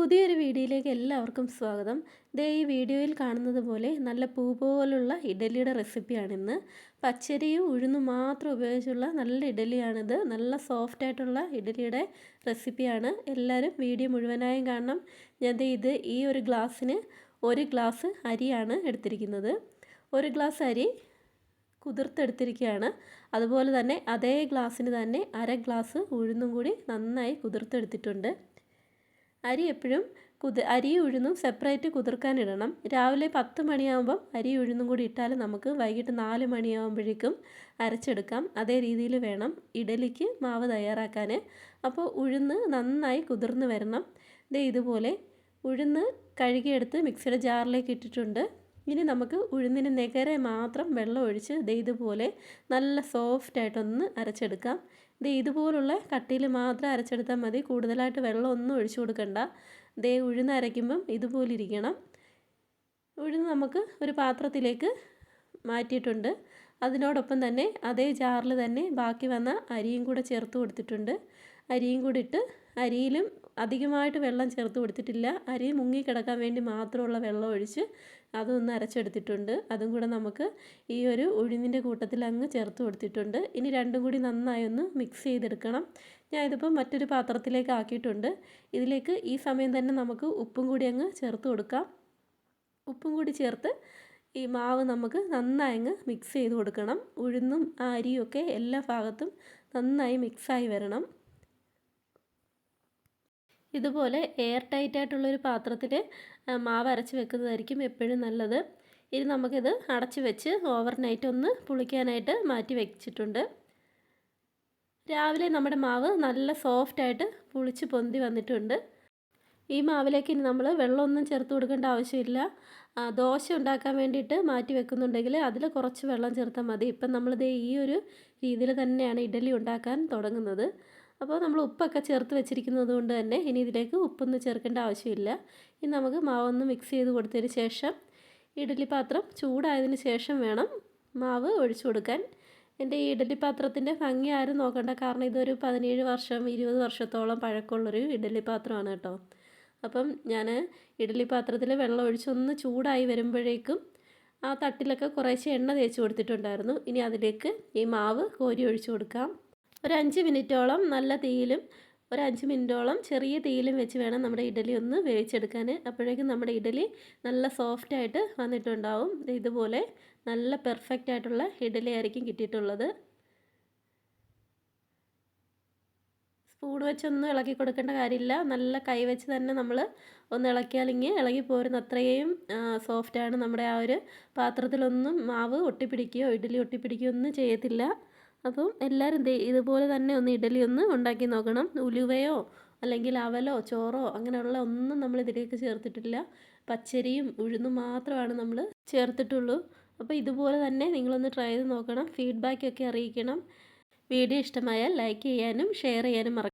പുതിയൊരു വീഡിയോയിലേക്ക് എല്ലാവർക്കും സ്വാഗതം. ദേ ഈ വീഡിയോയിൽ കാണുന്നത് പോലെ നല്ല പൂ പോലുള്ള ഇഡലിയുടെ റെസിപ്പിയാണിന്ന്. പച്ചരിയും ഉഴുന്നും മാത്രം ഉപയോഗിച്ചുള്ള നല്ല ഇഡലിയാണിത്. നല്ല സോഫ്റ്റ് ആയിട്ടുള്ള ഇഡലിയുടെ റെസിപ്പിയാണ്. എല്ലാവരും വീഡിയോ മുഴുവനായും കാണണം. ഞാൻ ഇത് ഈ ഒരു ഗ്ലാസ്സിന് ഒരു ഗ്ലാസ് അരിയാണ് എടുത്തിരിക്കുന്നത്. ഒരു ഗ്ലാസ് അരി കുതിർത്തെടുത്തിരിക്കുകയാണ്. അതുപോലെ തന്നെ അതേ ഗ്ലാസ്സിന് തന്നെ അര ഗ്ലാസ് ഉഴുന്നും കൂടി നന്നായി കുതിർത്തെടുത്തിട്ടുണ്ട്. അരി എപ്പോഴും കുതി അരി ഉഴുന്നും സെപ്പറേറ്റ് കുതിർക്കാനിടണം രാവിലെ പത്ത് മണിയാകുമ്പം അരി ഉഴുന്നും കൂടി ഇട്ടാൽ നമുക്ക് വൈകിട്ട് നാല് മണിയാകുമ്പോഴേക്കും അരച്ചെടുക്കാം. അതേ രീതിയിൽ വേണം ഇഡലിക്ക് മാവ് തയ്യാറാക്കാൻ അപ്പോൾ ഉഴുന്ന് നന്നായി കുതിർന്ന് വരണം. ദേ ഇതുപോലെ ഉഴുന്ന് കഴുകിയെടുത്ത് മിക്സിയുടെ ജാറിലേക്ക് ഇട്ടിട്ടുണ്ട്. ഇനി നമുക്ക് ഉഴുന്നിന് നികരെ മാത്രം വെള്ളം ഒഴിച്ച് ദേ ഇതുപോലെ നല്ല സോഫ്റ്റായിട്ടൊന്ന് അരച്ചെടുക്കാം. ദേ ഇതുപോലുള്ള കട്ടിയിൽ മാത്രം അരച്ചെടുത്താൽ മതി. കൂടുതലായിട്ട് വെള്ളം ഒന്നും ഒഴിച്ചു കൊടുക്കണ്ട. ദേ ഉഴുന്ന് അരയ്ക്കുമ്പം ഇതുപോലെ ഇരിക്കണം. ഉഴുന്ന് നമുക്ക് ഒരു പാത്രത്തിലേക്ക് മാറ്റിയിട്ടുണ്ട്. അതിനോടൊപ്പം തന്നെ അതേ ജാറിൽ തന്നെ ബാക്കി വന്ന അരിയും കൂടെ ചേർത്ത് കൊടുത്തിട്ടുണ്ട്. അരിയും കൂടി ഇട്ട് അരിയിലും അധികമായിട്ട് വെള്ളം ചേർത്ത് കൊടുത്തിട്ടില്ല. അരി മുങ്ങിക്കിടക്കാൻ വേണ്ടി മാത്രമുള്ള വെള്ളം ഒഴിച്ച് അതൊന്ന് അരച്ചെടുത്തിട്ടുണ്ട്. അതും കൂടെ നമുക്ക് ഈ ഒരു ഉഴുന്നിന്റെ കൂട്ടത്തിൽ അങ്ങ് ചേർത്ത് കൊടുത്തിട്ടുണ്ട്. ഇനി രണ്ടും കൂടി നന്നായി ഒന്ന് മിക്സ് ചെയ്തെടുക്കണം. ഞാൻ ഇതിപ്പോൾ മറ്റൊരു പാത്രത്തിലേക്ക് ആക്കിയിട്ടുണ്ട്. ഇതിലേക്ക് ഈ സമയം തന്നെ നമുക്ക് ഉപ്പും കൂടി അങ്ങ് ചേർത്ത് കൊടുക്കാം. ഉപ്പും കൂടി ചേർത്ത് ഈ മാവ് നമുക്ക് നന്നായി അങ്ങ് മിക്സ് ചെയ്ത് കൊടുക്കണം. ഉഴുന്നും ആ അരിയും ഒക്കെ എല്ലാ ഭാഗത്തും നന്നായി മിക്സായി വരണം. ഇതുപോലെ എയർ ടൈറ്റ് ആയിട്ടുള്ളൊരു പാത്രത്തിൽ മാവ് അരച്ച് വെക്കുന്നതായിരിക്കും എപ്പോഴും നല്ലത്. ഇനി നമുക്കിത് അടച്ച് വെച്ച് ഓവർ നൈറ്റ് ഒന്ന് പുളിക്കാനായിട്ട് മാറ്റി വെച്ചിട്ടുണ്ട്. രാവിലെ നമ്മുടെ മാവ് നല്ല സോഫ്റ്റായിട്ട് പുളിച്ച് പൊന്തി വന്നിട്ടുണ്ട്. ഈ മാവിലേക്ക് ഇനി നമ്മൾ വെള്ളമൊന്നും ചേർത്ത് കൊടുക്കേണ്ട ആവശ്യമില്ല. ദോശ ഉണ്ടാക്കാൻ വേണ്ടിയിട്ട് മാറ്റി വെക്കുന്നുണ്ടെങ്കിൽ അതിൽ കുറച്ച് വെള്ളം ചേർത്താൽ മതി. ഇപ്പം നമ്മളിത് ഈ ഒരു രീതിയിൽ തന്നെയാണ് ഇഡലി ഉണ്ടാക്കാൻ തുടങ്ങുന്നത്. അപ്പോൾ നമ്മൾ ഉപ്പൊക്കെ ചേർത്ത് വെച്ചിരിക്കുന്നത് കൊണ്ട് തന്നെ ഇനി ഇതിലേക്ക് ഉപ്പൊന്നും ചേർക്കേണ്ട ആവശ്യമില്ല. ഇനി നമുക്ക് മാവൊന്ന് മിക്സ് ചെയ്ത് കൊടുത്തതിന് ശേഷം ഇഡലി പാത്രം ചൂടായതിന് ശേഷം വേണം മാവ് ഒഴിച്ചു കൊടുക്കാൻ. എന്റെ ഈ ഇഡലി പാത്രത്തിന്റെ ഭംഗി ആരും നോക്കണ്ട. കാരണം ഇതൊരു പതിനേഴ് വർഷം ഇരുപത് വർഷത്തോളം പഴക്കമുള്ളൊരു ഇഡലി പാത്രമാണ് കേട്ടോ. അപ്പം ഞാൻ ഇഡലി പാത്രത്തിൽ വെള്ളം ഒഴിച്ചൊന്ന് ചൂടായി വരുമ്പോഴേക്കും ആ തട്ടിലൊക്കെ കുറേശ്ശെ എണ്ണ തേച്ച് കൊടുത്തിട്ടുണ്ടായിരുന്നു. ഇനി അതിലേക്ക് ഈ മാവ് കോരി ഒഴിച്ചു കൊടുക്കാം. ഒരു അഞ്ച് മിനിറ്റോളം നല്ല തീയിലും ഒരു അഞ്ച് മിനിറ്റോളം ചെറിയ തീയിലും വെച്ച് വേണം നമ്മുടെ ഇഡലി ഒന്ന് വേവിച്ചെടുക്കാൻ. അപ്പോഴേക്കും നമ്മുടെ ഇഡലി നല്ല സോഫ്റ്റായിട്ട് വന്നിട്ടുണ്ടാവും. ഇതുപോലെ നല്ല പെർഫെക്റ്റ് ആയിട്ടുള്ള ഇഡലി ആയിരിക്കും കിട്ടിയിട്ടുള്ളത്. സ്പൂൺ വെച്ചൊന്നും ഇളക്കി കൊടുക്കേണ്ട കാര്യമില്ല. നല്ല കൈ വെച്ച് തന്നെ നമ്മൾ ഒന്ന് ഇളക്കിയാലിങ്ങി ഇളകി പോരുന്ന അത്രയും സോഫ്റ്റാണ് നമ്മുടെ ആ ഒരു പാത്രത്തിലൊന്നും മാവ് ഒട്ടിപ്പിടിക്കുകയോ ഇഡലി ഒട്ടിപ്പിടിക്കുകയോ ഒന്നും ചെയ്യത്തില്ല. അപ്പം എല്ലാവരും ഇതുപോലെ തന്നെ ഒന്ന് ഇഡലി ഒന്ന് ഉണ്ടാക്കി നോക്കണം. ഉലുവയോ അല്ലെങ്കിൽ അവലോ ചോറോ അങ്ങനെയുള്ള ഒന്നും നമ്മൾ ഇതിലേക്ക് ചേർത്തിട്ടില്ല. പച്ചരിയും ഉഴുന്നും മാത്രമാണ് നമ്മൾ ചേർത്തിട്ടുള്ളൂ. അപ്പോൾ ഇതുപോലെ തന്നെ നിങ്ങളൊന്ന് ട്രൈ ചെയ്ത് നോക്കണം. ഫീഡ്ബാക്കൊക്കെ അറിയിക്കണം. വീഡിയോ ഇഷ്ടമായാൽ ലൈക്ക് ചെയ്യാനും ഷെയർ ചെയ്യാനും മറക്കണം